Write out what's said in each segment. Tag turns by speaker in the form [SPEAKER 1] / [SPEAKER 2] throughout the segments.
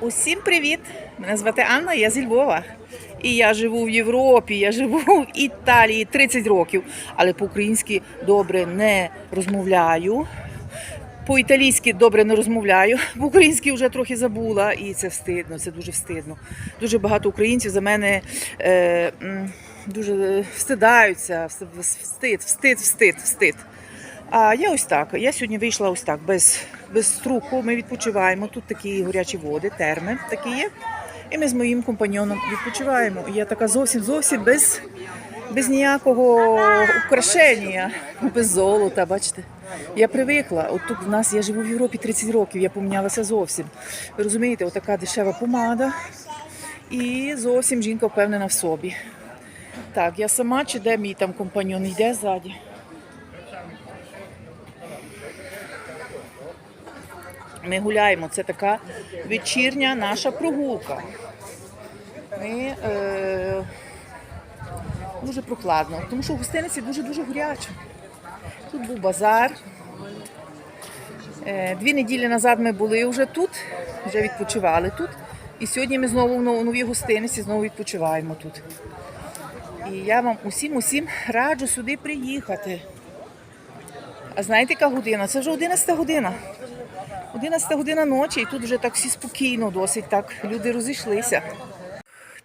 [SPEAKER 1] Усім привіт! Мене звати Анна, я зі Львова. І я живу в Європі, я живу в Італії 30 років, але по-українськи добре не розмовляю. По-італійськи добре не розмовляю, по-українськи вже трохи забула, і це встидно, це дуже встидно. Дуже багато українців за мене е, дуже встидаються, встид, встид, встид, встид. А я ось так. Я сьогодні вийшла ось так, без, без струху. Ми відпочиваємо. Тут такі гарячі води, терми такі є. І ми з моїм компаньоном відпочиваємо. І я така зовсім зовсім без, без ніякого украшення, без золота. Бачите? Я привикла. От тут в нас я живу в Європі 30 років, я помінялася зовсім. Ви розумієте, отака дешева помада. І зовсім жінка впевнена в собі. Так, я сама чи де мій там компаньон йде ззаді? Ми гуляємо. Це така вечірня наша прогулка. Ми, е, дуже прохладно, тому що в гостиниці дуже-дуже гаряче. Тут був базар. Е, дві неділі назад ми були вже тут, вже відпочивали тут. І сьогодні ми знову в новій гостиниці знову відпочиваємо тут. І я вам усім усім раджу сюди приїхати. А знаєте, яка година? Це вже 11 година. 11 година ночі, і тут вже так всі спокійно, досить так. Люди розійшлися.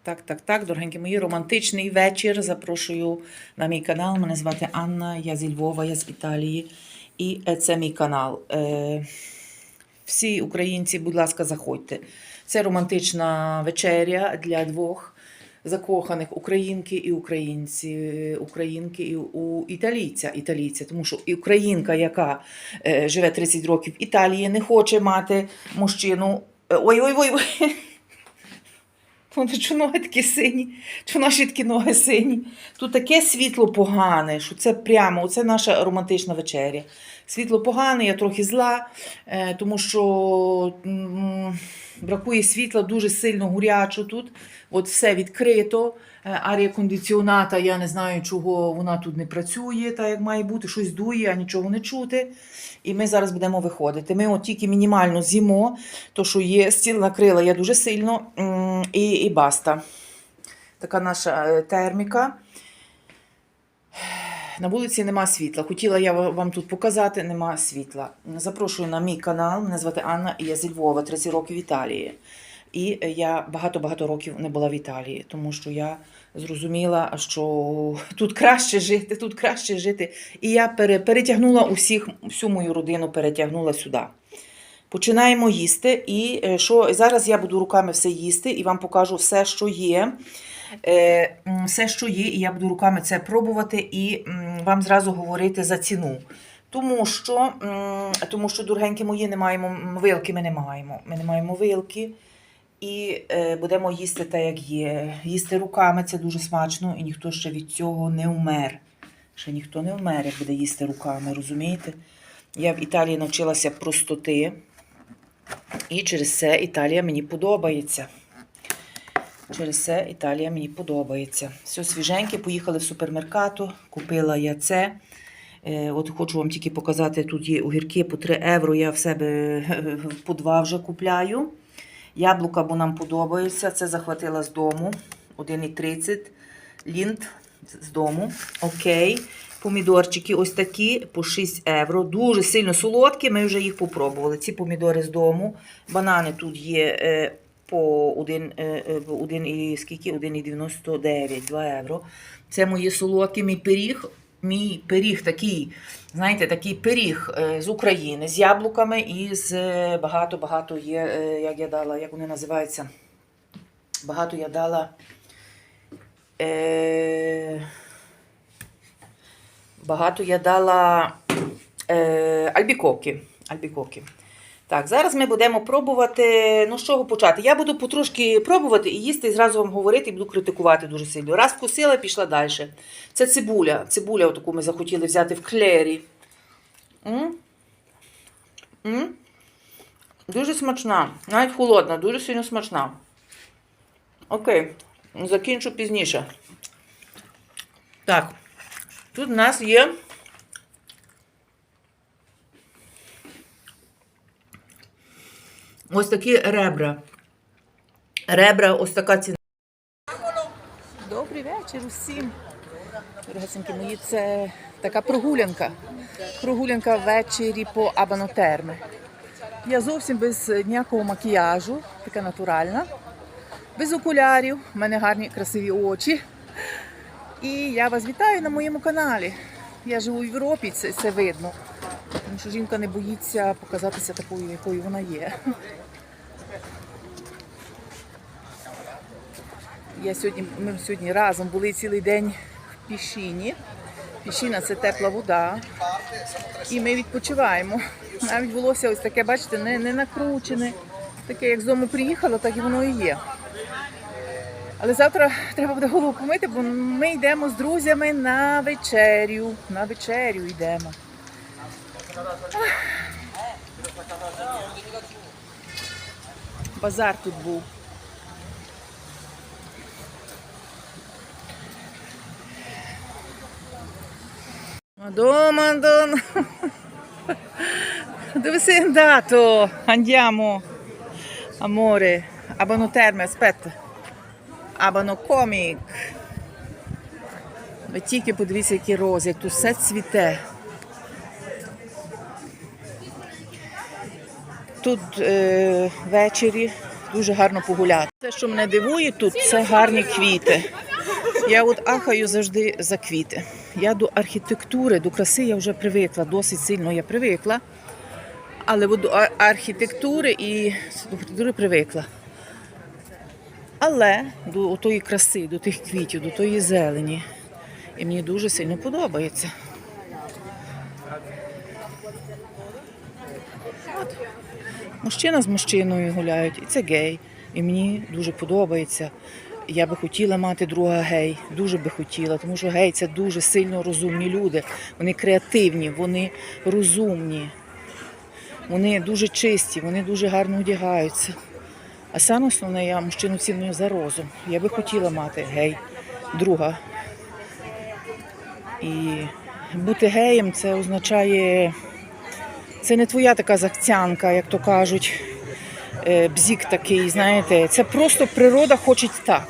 [SPEAKER 1] Так, так, так, дорогенькі мої, романтичний вечір. Запрошую на мій канал. Мене звати Анна, я зі Львова, я з Італії. І е, це мій канал. Е, Всі українці, будь ласка, заходьте. Це романтична вечеря для двох закоханих українки і українці, українки і у італійця, італійця. Тому що українка, яка е, живе 30 років в Італії, не хоче мати мужчину. е, Вони чому ноги такі сині? Чому наші такі ноги сині? Тут таке світло погане, що це прямо, це наша романтична вечеря. Світло погане, я трохи зла, е, тому що бракує світла дуже сильно гурячо тут. От все відкрито. Е, Арія кондиціоната, я не знаю, чого вона тут не працює, так як має бути, щось дує, а нічого не чути. І ми зараз будемо виходити. Ми от тільки мінімально з'їмо, то що є, стіл накрила я дуже сильно, і, і баста. Така наша е, терміка. На вулиці нема світла. Хотіла я вам тут показати, нема світла. Запрошую на мій канал. Мене звати Анна, і я зі Львова, 30 років в Італії. І е, я багато-багато років не була в Італії, тому що я зрозуміла, що тут краще жити, тут краще жити. І я перетягнула усіх, всю мою родину перетягнула сюди. Починаємо їсти. І е, що зараз я буду руками все їсти і вам покажу все, що є. Е, Все, що є, і я буду руками це пробувати і вам зразу говорити за ціну. Тому що, тому що, дорогенькі мої, не маємо вилки, ми не маємо. Ми не маємо вилки. І е, будемо їсти так, як є. Їсти руками це дуже смачно, і ніхто ще від цього не вмер. Ще ніхто не вмер, як буде їсти руками, розумієте? Я в Італії навчилася простоти, і через це Італія мені подобається. Через це Італія мені подобається. Все свіженьке, поїхали в супермеркату, купила я це. Е, От хочу вам тільки показати, тут є огірки по 3 євро. Я в себе е, по 2 вже купляю. Яблука, бо нам подобаються. Це захватила з дому. 1,30 лінт з дому. Окей. Помідорчики ось такі по 6 євро. Дуже сильно солодкі. Ми вже їх попробували. Ці помідори з дому. Банани тут є е, по 1, е, е, по 1 скільки? 1,99, 2 євро. Це мої солодкі, мій пиріг. Мій пиріг такий, знаєте, такий пиріг е, з України, з яблуками і з е, багато-багато є, е, як я дала, як вони називаються. Багато я дала. Е, багато я дала е, альбікоки. альбікоки. Так, зараз ми будемо пробувати. Ну, з чого почати? Я буду потрошки пробувати і їсти, і зразу вам говорити, і буду критикувати дуже сильно. Раз вкусила, пішла далі. Це цибуля. Цибуля, отаку ми захотіли взяти в клері. М? М? Дуже смачна. Навіть холодна, дуже сильно смачна. Окей, закінчу пізніше. Так, тут в нас є. Ось такі ребра. Ребра, ось така ціна. Добрий вечір усім. Дорогесенькі мої, це така прогулянка. Прогулянка ввечері по Абанотерме. Я зовсім без ніякого макіяжу, така натуральна, без окулярів, в мене гарні красиві очі. І я вас вітаю на моєму каналі. Я живу в Європі, це, це видно. Тому що жінка не боїться показатися такою, якою вона є. Я сьогодні, ми сьогодні разом були цілий день в пішіні. Пішіна це тепла вода. І ми відпочиваємо. Навіть волосся ось таке, бачите, не, не накручене. Таке, як з дому приїхала, так і воно і є. Але завтра треба буде голову помити, бо ми йдемо з друзями на вечерю. На вечерю йдемо. Базар тут був. Madonna, Madonna. Dove sei andato? Andiamo. Amore, Abano Terme, aspetta. Абано Комік. Ви тільки подивіться, які рози, як тут все цвіте. Тут е, ввечері дуже гарно погуляти. Те, що мене дивує тут, це гарні квіти. Я от ахаю завжди за квіти. Я до архітектури, до краси я вже привикла, досить сильно я привикла. Але от до архітектури і до архітектури привикла. Але до тої краси, до тих квітів, до тої зелені. І мені дуже сильно подобається. Мужчина з мужчиною гуляють, і це гей. І мені дуже подобається. Я би хотіла мати друга гей, дуже би хотіла, тому що гей це дуже сильно розумні люди. Вони креативні, вони розумні, вони дуже чисті, вони дуже гарно одягаються. А саме основне, я мужчину ціную за розум. Я би хотіла мати гей, друга. І бути геєм це означає, це не твоя така захцянка, як то кажуть, е, бзік такий, знаєте, це просто природа хоче так.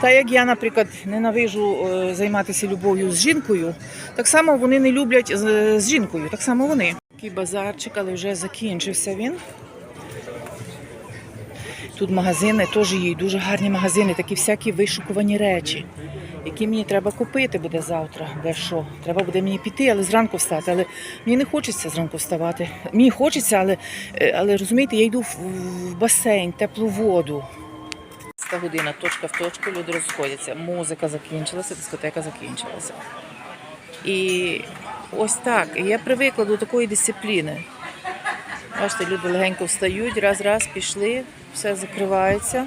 [SPEAKER 1] Та як я, наприклад, ненавижу е, займатися любов'ю з жінкою, так само вони не люблять з, жінкою, так само вони. Такий базарчик, але вже закінчився він. Тут магазини теж є, дуже гарні магазини, такі всякі вишукувані речі, які мені треба купити буде завтра. Де що? Треба буде мені піти, але зранку встати. Але мені не хочеться зранку вставати. Мені хочеться, але, е, але розумієте, я йду в, в басейн, теплу воду. Ста година, точка в точку, люди розходяться. Музика закінчилася, дискотека закінчилася. І ось так. Я привикла до такої дисципліни. Бачите, люди легенько встають, раз-раз пішли, все закривається.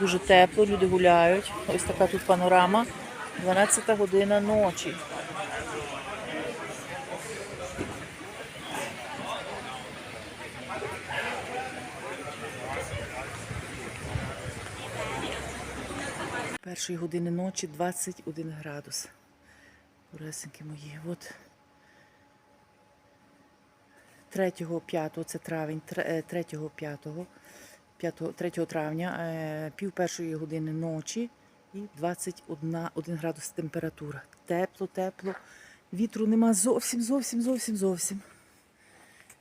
[SPEAKER 1] Дуже тепло, люди гуляють. Ось така тут панорама. 12 година ночі. Першої години ночі 21 градус. Уресеньки мої. От 3 5 це травень, 3 5 5, 3 травня, е, пів першої години ночі і 21 1 градус температура. Тепло, тепло. Вітру нема зовсім, зовсім, зовсім, зовсім.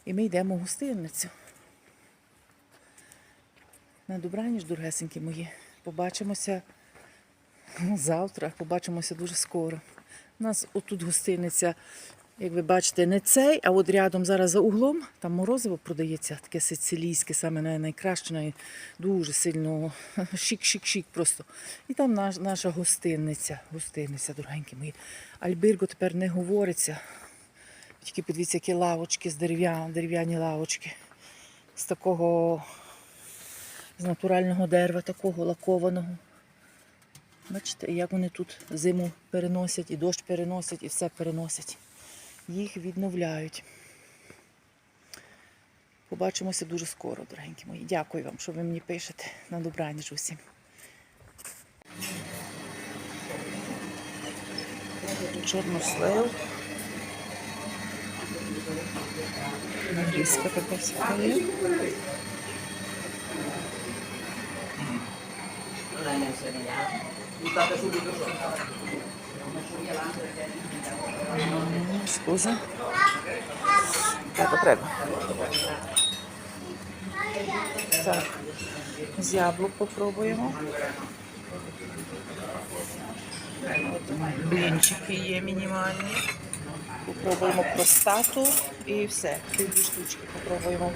[SPEAKER 1] І ми йдемо в гостиницю. На добраніч, дорогесенькі мої. Побачимося завтра, побачимося дуже скоро. У нас отут гостиниця, як ви бачите, не цей, а от рядом зараз за углом там морозиво продається, таке сицилійське, саме най- найкраще, най- дуже сильно шик-шик-шик просто. І там наш, наша гостиниця, гостиниця, дорогенькі мої. Альбирго тепер не говориться. Тільки подивіться, які лавочки з дерев'яні, дерев'яні лавочки. З такого, з натурального дерева, такого лакованого. Бачите, як вони тут зиму переносять, і дощ переносять, і все переносять. Їх відновляють. Побачимося дуже скоро, дорогенькі мої. Дякую вам, що ви мені пишете. На добраніч усім. Чорнослив. Нарізка така всяка є. Scusa. Prego, prego. Так, з яблук попробуємо. Блінчики є мінімальні. Попробуємо простату і все. Дві штучки попробуємо.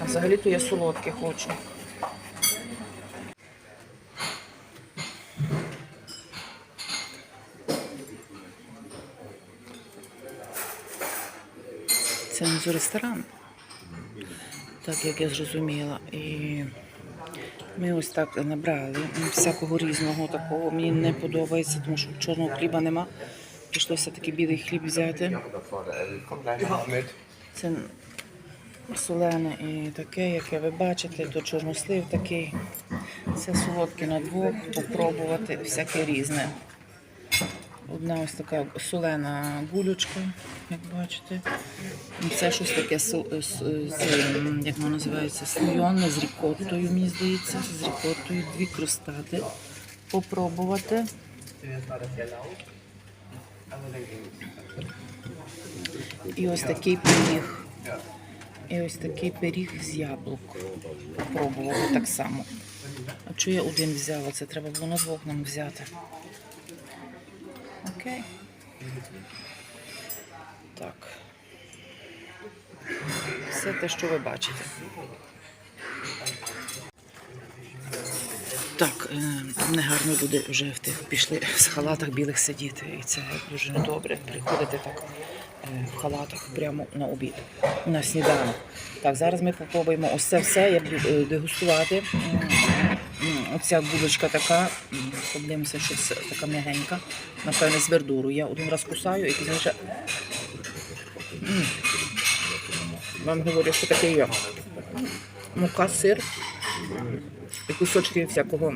[SPEAKER 1] А взагалі-то я солодке хочу. Це ресторан, так як я зрозуміла. І ми ось так набрали всякого різного такого. Мені не подобається, тому що чорного хліба нема. Прийшлося такий білий хліб взяти. Це солене і таке, яке ви бачите, то чорнослив такий. Це солодке на двох, попробувати всяке різне. Одна ось така солена гулючка, як бачите. Це щось таке з, як воно називається, слойоне з рікоттою, мені здається, з рікоттою, дві крустати. Попробувати. І ось такий пиріг. І ось такий пиріг з яблук. Попробувати так само. А чого я один взяла? Це треба було на двох нам взяти. Окей. Так. Все те, що ви бачите. Так, е, негарно люди вже в тих пішли в халатах білих сидіти. І це дуже недобре. Приходити так е, в халатах прямо на обід, на сніданок. Так, зараз ми попробуємо ось це все. Я буду е, дегустувати. М, Оця булочка така, подивимося, що це така м'ягенька. Напевне, з вердуру. Я один раз кусаю і пізніше. Вам говорю, що таке є. Мука, сир і кусочки всякого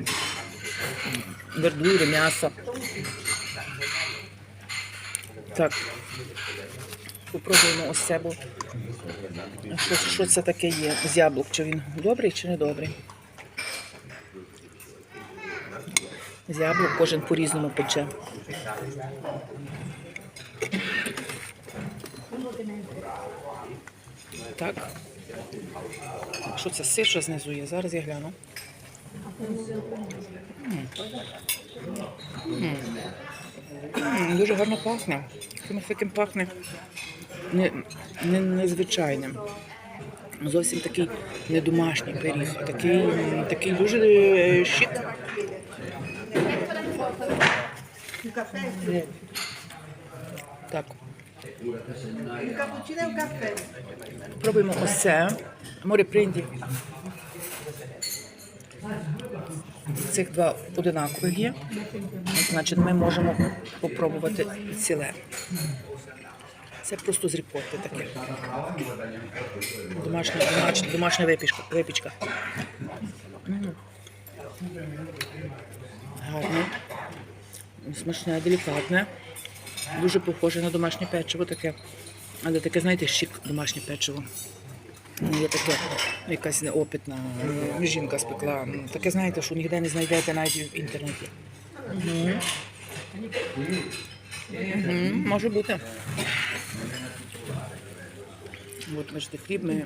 [SPEAKER 1] вердури, м'яса. Так. Попробуємо ось це, бо що, що це таке є з яблук, чи він добрий, чи не добрий. З яблук кожен по-різному пече. Так. Що це сир, що знизу є? Зараз я гляну. Дуже гарно пахне. Чимось таким пахне не, не, незвичайним. Зовсім такий не домашній пиріг, такий, такий дуже е, щик. Ну, Так.
[SPEAKER 2] Il cappuccino e un caffè.
[SPEAKER 1] Пробуємо ось це. Море принді. Цих два одинакових є. Значить, ми можемо попробувати ціле. Це просто з рікотти таке. Домашня, домашня, домашня випічка. випічка. М. Смачне, делікатне. Дуже похоже на домашнє печиво таке. Але таке, знаєте, щик домашнє печиво. Ну, Є таке, якась неопитна жінка спекла. Таке, знаєте, що ніде не знайдете навіть в інтернеті. Угу. Угу. Може бути. От, бачите, хліб ми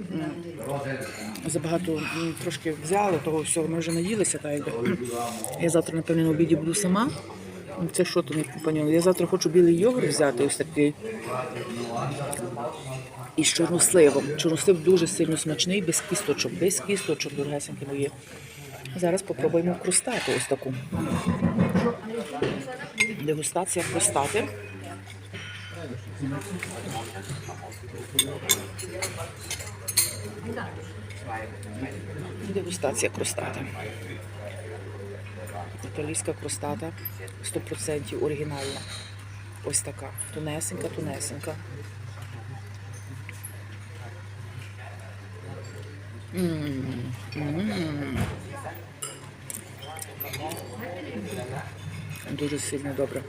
[SPEAKER 1] забагато трошки взяли, того всього ми вже наїлися. Та. Я завтра, напевно, на обіді буду сама. Це що то не? Я завтра хочу білий йогурт взяти, ось такий. І з чорносливом. Чорнослив дуже сильно смачний, без кісточок, без кісточок, дорогесенькі мої. Зараз попробуємо крустату ось таку. Дегустація крустати. Дегустація крустати. Італійська крустата 100% оригінальна. Ось така. Тунесенька, тунесенька. Дуже сильно добре.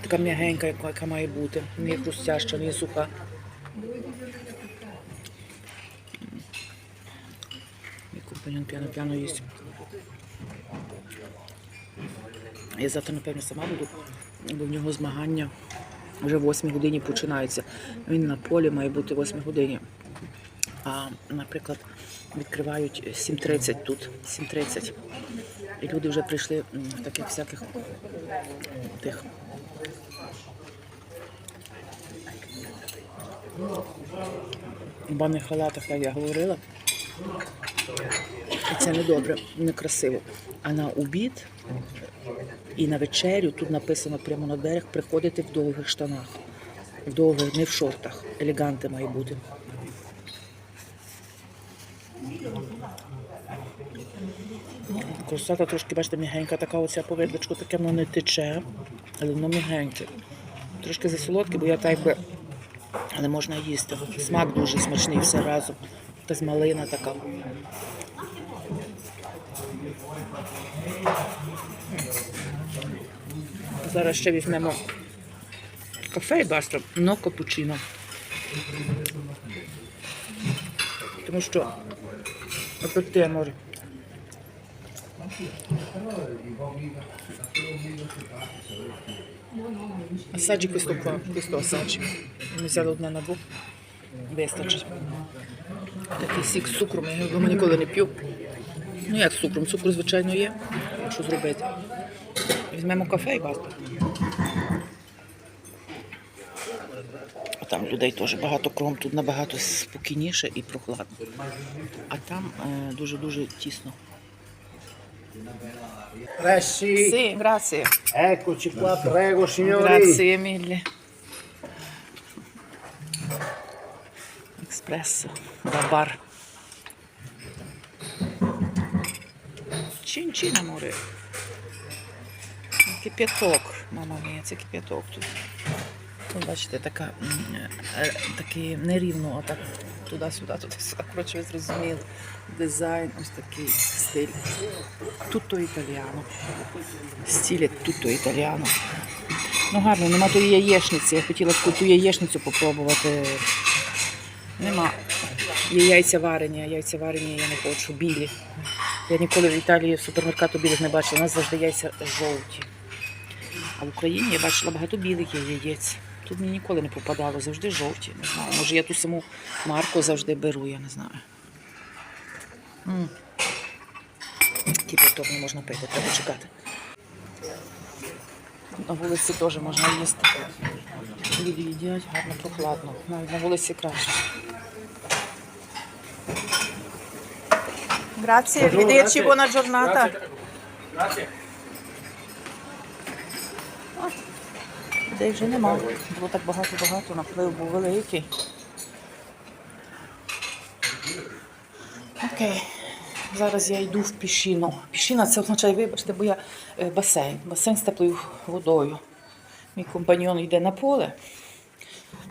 [SPEAKER 1] Така м'ягенька, яка, має бути. Не хрустяща, не суха. Компаньон п'яно-п'яно їсть. Я завтра, напевно, сама буду, бо в нього змагання вже в 8 годині починаються. Він на полі має бути в 8 годині. А, наприклад, відкривають 7.30 тут, 7.30. І люди вже прийшли в таких всяких тих. В банних халатах, як я говорила. І це не добре, не красиво. А на обід і на вечерю тут написано прямо на дверях приходити в довгих штанах. В довгих, не в шортах. Елеганти має бути. Кросата трошки, бачите, мігенька така оця повидличку, таке воно не тече, але воно мігеньке. Трошки засолодке, бо я так би не можна їсти. Смак дуже смачний все разом. Якась малина така. Зараз ще візьмемо кафе і баста, но капучино. Тому що апетит море. Асаджі questo qua, questo. Ми взяли одне на двох. Вистачить. Такий сік з цукром, я його ніколи не п'ю. Ну як з цукром? Цукру, звичайно, є. Що зробити? Візьмемо кафе і баста. А там людей теж багато кром, тут набагато спокійніше і прохладно. А там е, дуже-дуже тісно. Сі, грація.
[SPEAKER 2] eccoci qua, prego signori.
[SPEAKER 1] Grazie mille. Експресо. Бар. Чин-чин, аморе. Кип'яток. Мама мія, це кип'яток тут. Тут, бачите, така, е, такий нерівно, а так туди-сюди, туди-сюди. Коротше, ви зрозуміли. Дизайн, ось такий стиль. Tutto італіано. Стиль tutto італіано. Ну гарно, нема тої яєчниці. Я хотіла таку ту яєчницю попробувати. Нема. Є яйця варені, яйця варені я не хочу, білі. Я ніколи в Італії в супермеркату білих не бачила. У нас завжди яйця жовті. А в Україні я бачила багато білих яєць. Тут мені ніколи не попадало, завжди жовті. Не знаю. Може я ту саму марку завжди беру, я не знаю. М. Кипяток не можна пити, треба чекати. На вулиці теж можна їсти. Люди їдять, гарно прохладно. Навіть на вулиці краще. Grazie, arrivederci, buona giornata. Людей вже нема. Було так багато-багато, наплив був великий. Окей. Зараз я йду в пішіну. Пішіна це означає, вибачте, бо я е, басейн. Басейн з теплою водою. Мій компаньон йде на поле.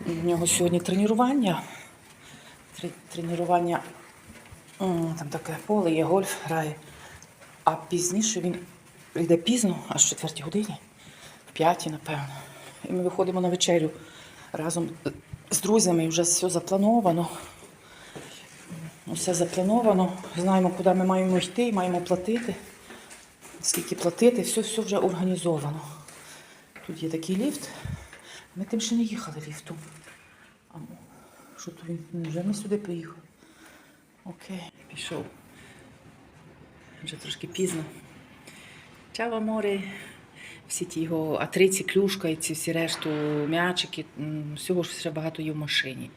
[SPEAKER 1] У нього сьогодні тренування. Тренування там таке поле, є гольф грає. А пізніше він йде пізно, аж в четвертій годині, в п'ятій, напевно. І ми виходимо на вечерю разом з друзями, і вже все заплановано. Все заплановано. Знаємо, куди ми маємо йти, маємо платити. Скільки платити, все, все вже організовано. Тут є такий ліфт. Ми тим ще не їхали ліфтом. Що то він? Вже ми сюди приїхали. Окей, пішов. Вже трошки пізно. Чао, аморе. Всі ті його атриці, клюшка і ці всі решту м'ячики. Всього ж ще багато є в машині.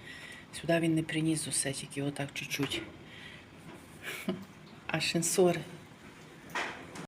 [SPEAKER 1] Сюди він не приніс усе, тільки отак чуть-чуть. Асcensore.